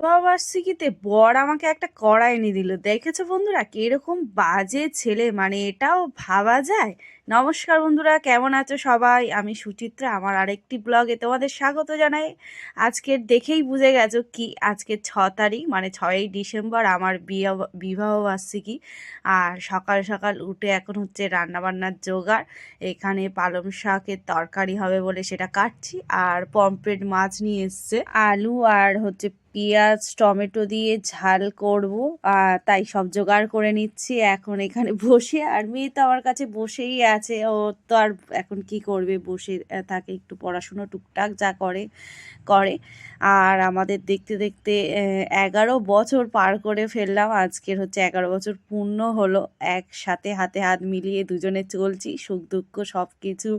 বার্ষিকীতে বর আমাকে একটা কড়াই এনে দিল। দেখেছ বন্ধুরা কীরকম বাজে ছেলে? মানে এটাও ভাবা যায়? নমস্কার বন্ধুরা, কেমন আছো সবাই? আমি সুচিত্রা, আমার আরেকটি ব্লগে তোমাদের স্বাগত জানাই। আজকের দেখেই বুঝে গেছো কি আজকে ছ তারিখ মানে ছয়ই ডিসেম্বর আমার বিয়ে, বিবাহ বার্ষিকী। আর সকাল সকাল উঠে এখন হচ্ছে রান্নাবান্নার জোগাড়। এখানে পালং শাকের তরকারি হবে বলে সেটা কাটছি, আর পমপ্লেট মাছ নিয়ে এসছে। আলু আর হচ্ছে পেঁয়াজ, টমেটো দিয়ে ঝাল করব। তাই সব জোগাড় করে নিচ্ছি। এখন এখানে বসে, আর মেয়ে তো আমার কাছে বসেই আছে। ও তো আর এখন কি করবে? বসে থাকে একটু পড়াশুনো টুকটাক যা করে করে। আর আমাদের দেখতে দেখতে এগারো বছর পার করে ফেললাম। আজকের হচ্ছে এগারো বছর পূর্ণ হলো। একসাথে হাতে হাত মিলিয়ে দুজনে চলছি। সুখ দুঃখ সব কিছু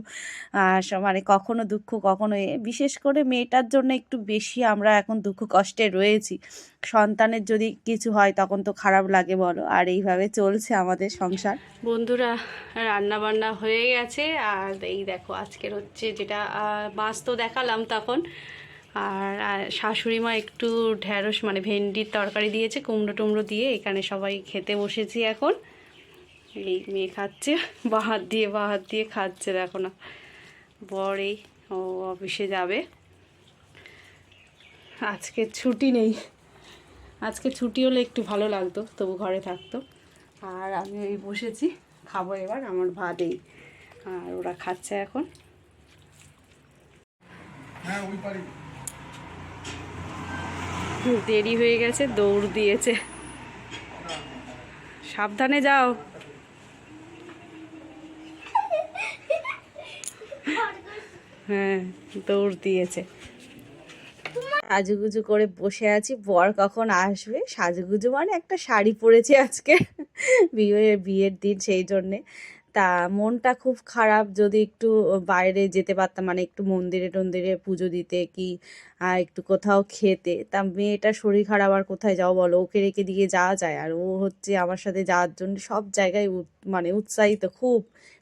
মানে কখনো দুঃখ কখনো বিশেষ করে মেয়েটার জন্য একটু বেশি আমরা এখন দুঃখ কষ্টে রয়েছি। সন্তানের যদি কিছু হয় তখন তো খারাপ লাগে বলো। আর এইভাবে চলছে আমাদের সংসার। বন্ধুরা রান্না বান্না হয়ে গেছে। আর এই দেখো, আজকের হচ্ছে যেটা মাছ তো দেখালাম তখন। আর শাশুড়ি মা একটু ঢ্যাঁড়স মানে ভেন্ডির তরকারি দিয়েছে, কুমড়ো টুমড়ো দিয়ে। এখানে সবাই খেতে বসেছি এখন। এই মেয়ে খাচ্ছে বাহাত দিয়ে বাহাত দিয়ে খাচ্ছে, দেখো না। বর ও অফিসে যাবে। আজকে ছুটি নেই। আজকে ছুটি হলে একটু ভালো লাগতো তবু ঘরে থাকতো। আর আমি ওই বসেছি খাব এবার আমার ভাতেই। আর ওরা খাচ্ছে এখন। হ্যাঁ দেরি হয়ে গেছে দৌড় দিয়েছে। সাবধানে যাও। হ্যাঁ দৌড় দিয়েছে। সাজুগুজু করে বসে আছি। বর কখন আসবে? সাজুগুজু মানে একটা শাড়ি পরেছি আজকে। বিয়ের বিয়ের দিন সেই জন্যে। তা মনটা খুব খারাপ। যদি একটু বাইরে যেতে পারতাম মানে একটু মন্দিরে টন্দিরে পুজো দিতে কি একটু কোথাও খেতে। তা মেয়েটার শরীর খারাপ, আর কোথায় যাও বলো? ওকে রেখে দিয়ে যাওয়া যায়। আর ও হচ্ছে আমার সাথে যাওয়ার জন্য সব জায়গায় মানে উৎসাহিত খুব।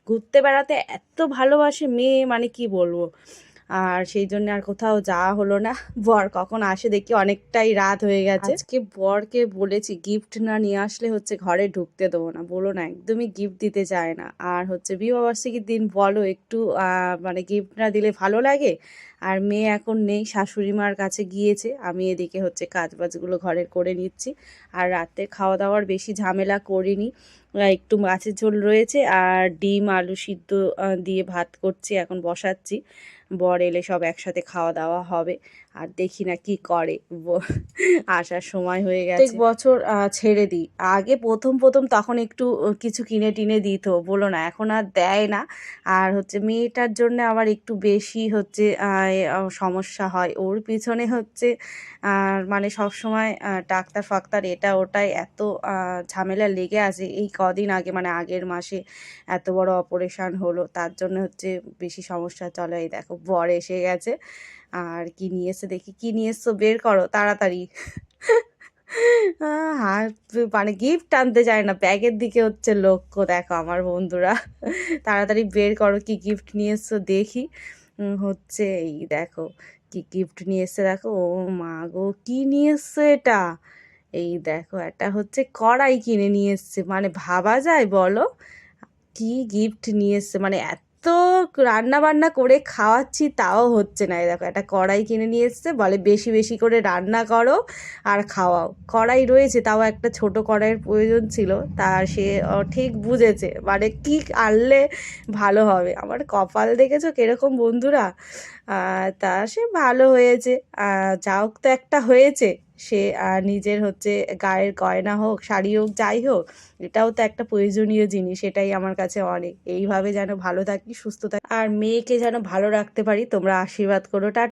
ঘুরতে বেড়াতে এত ভালোবাসে মেয়ে মানে কি বলব? আর সেই জন্য আর কোথাও যাওয়া হলো না। বর কখন আসে দেখি অনেকটাই রাত হয়ে গেছে। আজকে বরকে বলেছি গিফট না নিয়ে আসলে হচ্ছে ঘরে ঢুকতে দেবো না। বলো না, একদমই গিফট দিতে চায় না। আর হচ্ছে বিবাহবার্ষিকীর দিন বলো, একটু মানে গিফট না দিলে ভালো লাগে? আর মেয়ে এখন নেই শাশুড়ি মার কাছে গিয়েছে। আমি এদিকে হচ্ছে কাজ বাজগুলো ঘরের করে নিচ্ছি। আর রাতে খাওয়া দাওয়ার বেশি ঝামেলা করিনি। একটু মাছের ঝোল রয়েছে। আর ডিম, আলু সিদ্ধ দিয়ে ভাত করছি, এখন বসাচ্ছি। বর এলে সব একসাথে খাওয়া দাওয়া হবে। আর দেখি না কি করে। আসার সময় হয়ে গেছে। বছর ছেড়ে দিই। আগে প্রথম প্রথম তখন একটু কিছু কিনে টিনে দিত। বলো না এখন আর দেয় না। আর হচ্ছে মেয়েটার জন্য আবার একটু বেশি হচ্ছে সমস্যা হয়। ওর পিছনে হচ্ছে মানে সব সময় ডাক্তার ফাক্তার এটা ওটাই এত ঝামেলা লেগে আছে। এই কদিন আগে মানে আগের মাসে এত বড় অপারেশান হলো। তার জন্য হচ্ছে বেশি সমস্যা চলে। এই দেখো বর এসে গেছে। আর কি নিয়ে এসে দেখি, কি নিয়ে এসছো বের করো তাড়াতাড়ি। মানে গিফট আনতে চায় না, ব্যাগের দিকে হচ্ছে লক্ষ্য, দেখো আমার বন্ধুরা। তাড়াতাড়ি বের করো কি গিফট নিয়ে এসছো দেখি। হচ্ছে এই দেখো, কি গিফট নিয়ে এসছে দেখো, ও মা গো, কি নিয়ে এসছো এটা? এই দেখো এটা হচ্ছে কড়াই কিনে নিয়ে এসছে মানে ভাবা যায় বলো? কি গিফট নিয়ে এসছে মানে এত তো রান্না বান্না করে খাওয়াচ্ছি, তাও হচ্ছে না। দেখো, একটা কড়াই কিনে নিয়ে এসছে, বলে বেশি বেশি করে রান্না করো আর খাওয়াও। কড়াই রয়েছে, তাও একটা ছোট কড়াইয়ের প্রয়োজন ছিল, তা সে ঠিক বুঝেছে মানে কি আনলে ভালো হবে। আমার কপাল দেখেছ কীরকম বন্ধুরা? তা সে ভালো হয়েছে। যা হোক তো একটা হয়েছে। সে নিজের হচ্ছে গায়ের গয়না হোক, শাড়ি হোক, যাই হোক, এটাও তো একটা প্রয়োজনীয় জিনিস, এটাই আমার কাছে অনেক। এইভাবে যেন ভালো থাকি, সুস্থ থাকি, আর মেয়েকে যেন ভালো রাখতে পারি, তোমরা আশীর্বাদ করো।